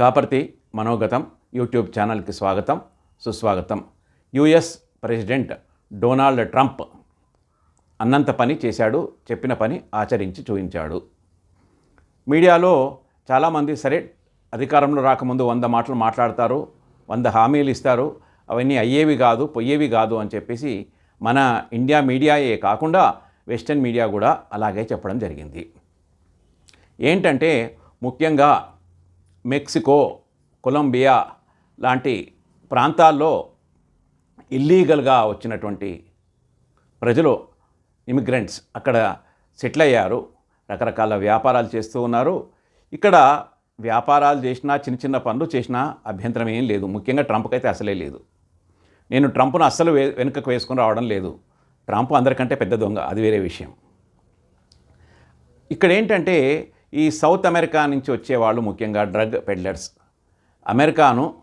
Kaparthi మనోగతం YouTube ఛానల్కి స్వాగతం సుస్వాగతం. యుఎస్ ప్రెసిడెంట్ డొనాల్డ్ ట్రంప్ అన్నంత పని చేశాడు చెప్పిన పని ఆచరించి చూపించాడు. మీడియాలో చాలామంది సరే అధికారంలో రాకముందు వంద మాటలు మాట్లాడతారు వంద హామీలు ఇస్తారు అవన్నీ అయ్యేవి కాదు పొయ్యేవి కాదు అని చెప్పేసి మన ఇండియా మీడియాయే కాకుండా వెస్టర్న్ మీడియా కూడా అలాగే చెప్పడం జరిగింది. ఏంటంటే ముఖ్యంగా మెక్సికో కొలంబియా లాంటి ప్రాంతాల్లో ఇల్లీగల్గా వచ్చినటువంటి ప్రజలు ఇమిగ్రెంట్స్ అక్కడ సెటిల్ అయ్యారు. రకరకాల వ్యాపారాలు చేస్తూ ఉన్నారు. ఇక్కడ వ్యాపారాలు చేసినా చిన్న చిన్న పనులు చేసినా అభ్యంతరం ఏం లేదు. ముఖ్యంగా ట్రంప్కి అయితే అసలే లేదు. నేను ట్రంప్ను అస్సలు వే వెనుకకు వేసుకుని రావడం లేదు. ట్రంప్ అందరికంటే పెద్ద దొంగ. అది వేరే విషయం. ఇక్కడ ఏంటంటే ఈ సౌత్ అమెరికా నుంచి వచ్చేవాళ్ళు ముఖ్యంగా డ్రగ్ పెడ్లర్స్. అమెరికాను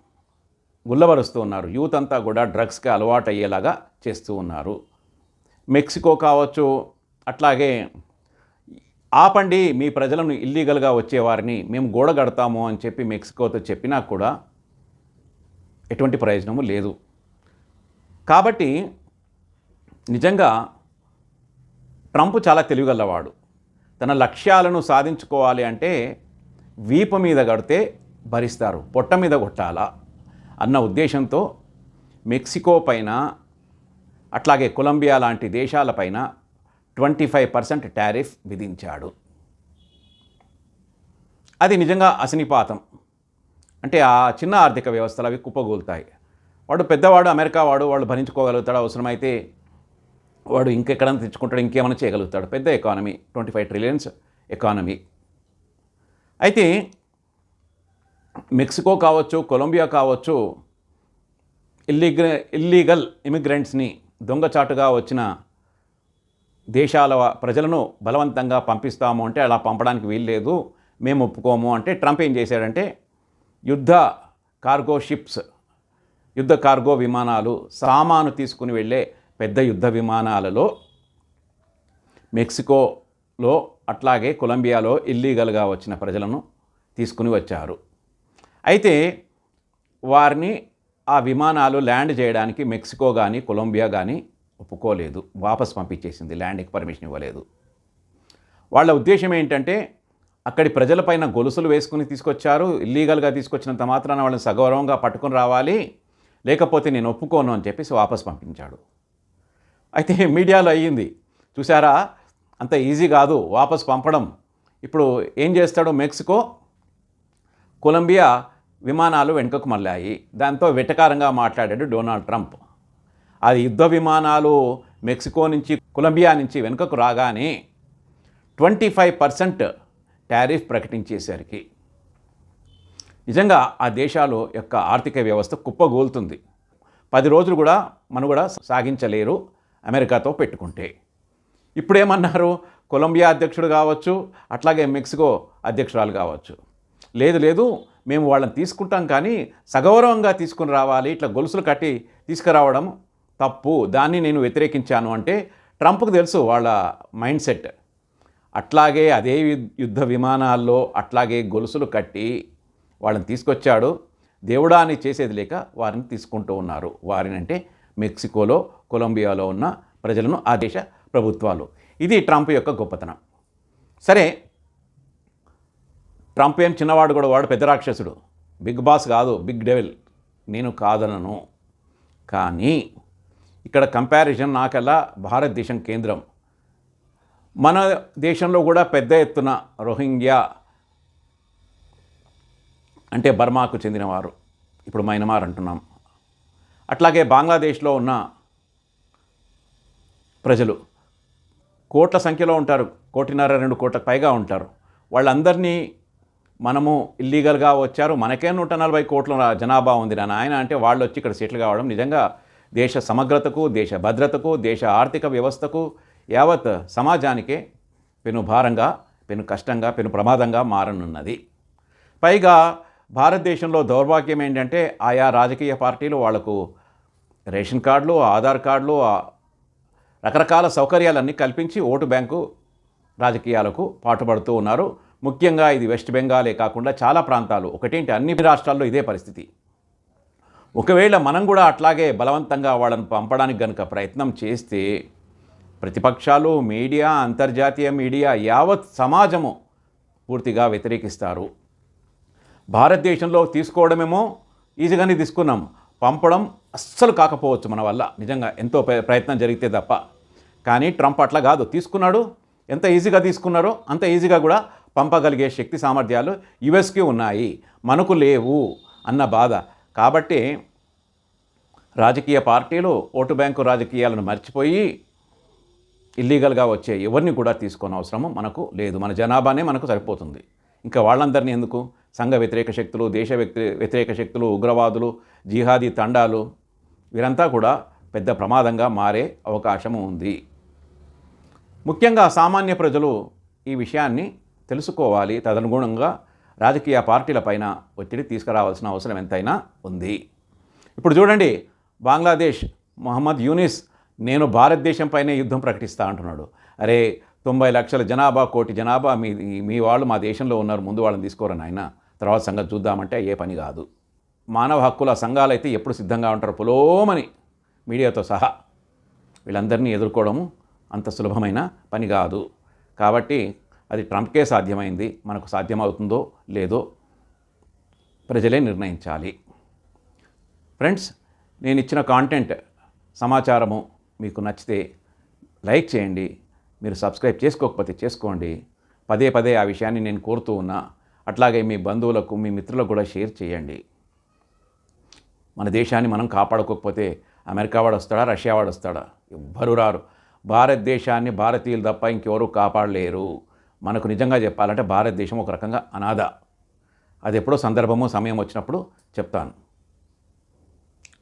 గుల్లబరుస్తూ ఉన్నారు. యూత్ అంతా కూడా డ్రగ్స్కి అలవాటు అయ్యేలాగా చేస్తూ ఉన్నారు. మెక్సికో కావచ్చు అట్లాగే ఆపండి మీ ప్రజలను ఇల్లీగల్గా వచ్చేవారిని మేము గోడ కడతాము అని చెప్పి మెక్సికోతో చెప్పినా కూడా ఎటువంటి ప్రయోజనము లేదు. కాబట్టి నిజంగా ట్రంప్ చాలా తెలివిగలవాడు. తన లక్ష్యాలను సాధించుకోవాలి అంటే వీప మీద కడితే భరిస్తారు పొట్ట మీద కొట్టాలా అన్న ఉద్దేశంతో మెక్సికో పైన అట్లాగే కొలంబియా లాంటి దేశాలపైన ట్వంటీ ఫైవ్ పర్సెంట్ టారిఫ్ విధించాడు. అది నిజంగా అసనిపాతం అంటే ఆ చిన్న ఆర్థిక వ్యవస్థలు అవి కుప్పగూలుతాయి. వాడు పెద్దవాడు అమెరికా వాడు వాళ్ళు భరించుకోగలుగుతాడు అవసరమైతే వాడు ఇంకెక్కడైనా తెచ్చుకుంటాడు ఇంకేమైనా చేయగలుగుతాడు. పెద్ద economy twenty five trillions economy అయితే మెక్సికో కావచ్చు కొలంబియా కావచ్చు ఇల్లీగ ఇల్లీగల్ ఇమిగ్రెంట్స్ని దొంగచాటుగా వచ్చిన దేశాల ప్రజలను బలవంతంగా పంపిస్తాము అంటే అలా పంపడానికి వీల్లేదు మేము ఒప్పుకోము అంటే ట్రంప్ ఏం చేశాడంటే యుద్ధ కార్గో షిప్స్ యుద్ధ కార్గో విమానాలు సామాను తీసుకుని వెళ్ళే పెద్ద యుద్ధ విమానాలలో మెక్సికోలో అట్లాగే కొలంబియాలో ఇల్లీగల్గా వచ్చిన ప్రజలను తీసుకుని వచ్చారు. అయితే వారిని ఆ విమానాలు ల్యాండ్ చేయడానికి మెక్సికో కానీ కొలంబియా కానీ ఒప్పుకోలేదు. వాపస్ పంపించేసింది ల్యాండ్కి పర్మిషన్ ఇవ్వలేదు. వాళ్ళ ఉద్దేశం ఏంటంటే అక్కడి ప్రజలపైన గొలుసులు వేసుకుని తీసుకొచ్చారు. ఇల్లీగల్గా తీసుకొచ్చినంత మాత్రాన వాళ్ళని సగౌరవంగా పట్టుకుని రావాలి. లేకపోతే నేను ఒప్పుకోను అని చెప్పేసి వాపస్ పంపించాడు. అయితే మీడియాలో అయ్యింది. చూసారా అంత ఈజీ కాదు. వాపస్ పంపడం. ఇప్పుడు ఏం చేస్తాడు మెక్సికో కొలంబియా విమానాలు వెనుకకు మళ్ళాయి. దాంతో వెటకారంగా మాట్లాడాడు డొనాల్డ్ ట్రంప్. అది యుద్ధ విమానాలు మెక్సికో నుంచి కొలంబియా నుంచి వెనుకకు రాగానే ట్వంటీ ఫైవ్ పర్సెంట్ టారిఫ్ ప్రకటించేసరికి నిజంగా ఆ దేశాలు యొక్క ఆర్థిక వ్యవస్థ కుప్పగోలుతుంది. పది రోజులు కూడా మనుగడ సాగించలేరు. అమెరికాతో పెట్టుకుంటే. ఇప్పుడేమన్నారు? కొలంబియా అధ్యక్షుడు కావచ్చు అట్లాగే మెక్సికో అధ్యక్షురాలు కావచ్చు. లేదు లేదు మేము వాళ్ళని తీసుకుంటాం కానీ సగౌరవంగా తీసుకుని రావాలి ఇట్లా గొలుసులు కట్టి తీసుకురావడం తప్పు. దాన్ని నేను వ్యతిరేకించాను అంటే ట్రంప్కు తెలుసు వాళ్ళ మైండ్ సెట్. అట్లాగే అదే యుద్ధ విమానాల్లో అట్లాగే గొలుసులు కట్టి వాళ్ళని తీసుకొచ్చాడు. దేవుడా అని చేసేది లేక వారిని తీసుకుంటూ ఉన్నారు. వారిని అంటే మెక్సికోలో కొలంబియాలో ఉన్న ప్రజలను ఆ దేశ ప్రభుత్వాలు. ఇది ట్రంప్ యొక్క గొప్పతనం. సరే ట్రంప్ ఏం చిన్నవాడు కూడా వాడు పెద్ద రాక్షసుడు. బిగ్ బాస్ కాదు బిగ్ డెవిల్. నేను కాదనను. కానీ ఇక్కడ కంపారిజన్ నాకల్లా భారతదేశం కేంద్రం. మన దేశంలో కూడా పెద్ద ఎత్తున రోహింగ్యా అంటే బర్మాకు చెందినవారు. ఇప్పుడు మైనమార్ అంటున్నాం. అట్లాగే బంగ్లాదేశ్లో ఉన్న ప్రజలు కోట్ల సంఖ్యలో ఉంటారు. కోటిన్నర రెండు కోట్లకు పైగా ఉంటారు. వాళ్ళందరినీ మనము ఇల్లీగల్గా వచ్చారు. మనకే నూట నలభై కోట్ల జనాభా ఉంది నా ఆయన అంటే వాళ్ళు వచ్చి ఇక్కడ సెటిల్ కావడం నిజంగా దేశ సమగ్రతకు దేశ భద్రతకు దేశ ఆర్థిక వ్యవస్థకు యావత్ సమాజానికే పెను భారంగా పెను కష్టంగా పెను ప్రమాదంగా మారనున్నది. పైగా భారతదేశంలో దౌర్భాగ్యం ఏంటంటే ఆయా రాజకీయ పార్టీలు వాళ్ళకు రేషన్ కార్డులు ఆధార్ కార్డులు రకరకాల సౌకర్యాలన్నీ కల్పించి ఓటు బ్యాంకు రాజకీయాలకు పాటుపడుతూ ఉన్నారు. ముఖ్యంగా ఇది వెస్ట్ బెంగాలే కాకుండా చాలా ప్రాంతాలు. ఒకటేంటి? అన్ని రాష్ట్రాల్లో ఇదే పరిస్థితి. ఒకవేళ మనం కూడా అట్లాగే బలవంతంగా వాళ్ళని పంపడానికి కనుక ప్రయత్నం చేస్తే ప్రతిపక్షాలు మీడియా అంతర్జాతీయ మీడియా యావత్ సమాజము పూర్తిగా వ్యతిరేకిస్తారు. భారతదేశంలో తీసుకోవడమేమో ఈజీగానే తీసుకున్నాం. పంపడం అస్సలు కాకపోవచ్చు మన వల్ల. నిజంగా ఎంతో ప్ర- ప్రయత్నం జరిగితే తప్ప. కానీ ట్రంప్ అట్లా కాదు. తీసుకున్నాడు ఎంత ఈజీగా తీసుకున్నారో అంత ఈజీగా కూడా పంపగలిగే శక్తి సామర్థ్యాలు యుఎస్కి ఉన్నాయి. మనకు లేవు అన్న బాధ. కాబట్టి రాజకీయ పార్టీలు ఓటు బ్యాంకు రాజకీయాలను మర్చిపోయి ఇల్లీగల్గా వచ్చే ఎవరిని కూడా తీసుకొని అవసరము మనకు లేదు. మన జనాభానే మనకు సరిపోతుంది. ఇంకా వాళ్ళందరినీ ఎందుకు? సంఘ వ్యతిరేక శక్తులు దేశ వ్యక్తి వ్యతిరేక శక్తులు ఉగ్రవాదులు జిహాదీ తండాలు వీరంతా కూడా పెద్ద ప్రమాదంగా మారే అవకాశము ఉంది. ముఖ్యంగా సామాన్య ప్రజలు ఈ విషయాన్ని తెలుసుకోవాలి. తదనుగుణంగా రాజకీయ పార్టీలపైన ఒత్తిడి తీసుకురావాల్సిన అవసరం ఎంతైనా ఉంది. ఇప్పుడు చూడండి బంగ్లాదేశ్ మొహమ్మద్ యూనిస్ నేను భారతదేశంపైనే యుద్ధం ప్రకటిస్తా అంటున్నాడు. అరే తొంభై లక్షల జనాభా కోటి జనాభా మీ మీ వాళ్ళు మా దేశంలో ఉన్నారు ముందు వాళ్ళని తీసుకోరని ఆయన తర్వాత సంగతి చూద్దామంటే ఏ పని కాదు. మానవ హక్కుల సంఘాలు అయితే ఎప్పుడు సిద్ధంగా ఉంటారు? పులోమని మీడియాతో సహా. వీళ్ళందరినీ ఎదుర్కోవడము అంత సులభమైన పని కాదు. కాబట్టి అది ట్రంప్కే సాధ్యమైంది. మనకు సాధ్యమవుతుందో లేదో ప్రజలే నిర్ణయించాలి. ఫ్రెండ్స్ నేను ఇచ్చిన కాంటెంట్ సమాచారము మీకు నచ్చితే లైక్ చేయండి. మీరు సబ్స్క్రైబ్ చేసుకోకపోతే చేసుకోండి. పదే పదే ఆ విషయాన్ని నేను కోరుతూ ఉన్నా. అట్లాగే మీ బంధువులకు మీ మిత్రులకు కూడా షేర్ చేయండి. మన దేశాన్ని మనం కాపాడుకోకపోతే అమెరికా వాడు వస్తాడా రష్యా వాడు వస్తాడా? ఎవ్వరు రారు. భారతదేశాన్ని భారతీయులు తప్ప ఇంకెవరూ కాపాడలేరు. మనకు నిజంగా చెప్పాలంటే భారతదేశం ఒక రకంగా అనాథ. అది ఎప్పుడో సందర్భము సమయం వచ్చినప్పుడు చెప్తాను.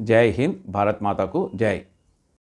జై హింద్ భారత్ మాతకు జై.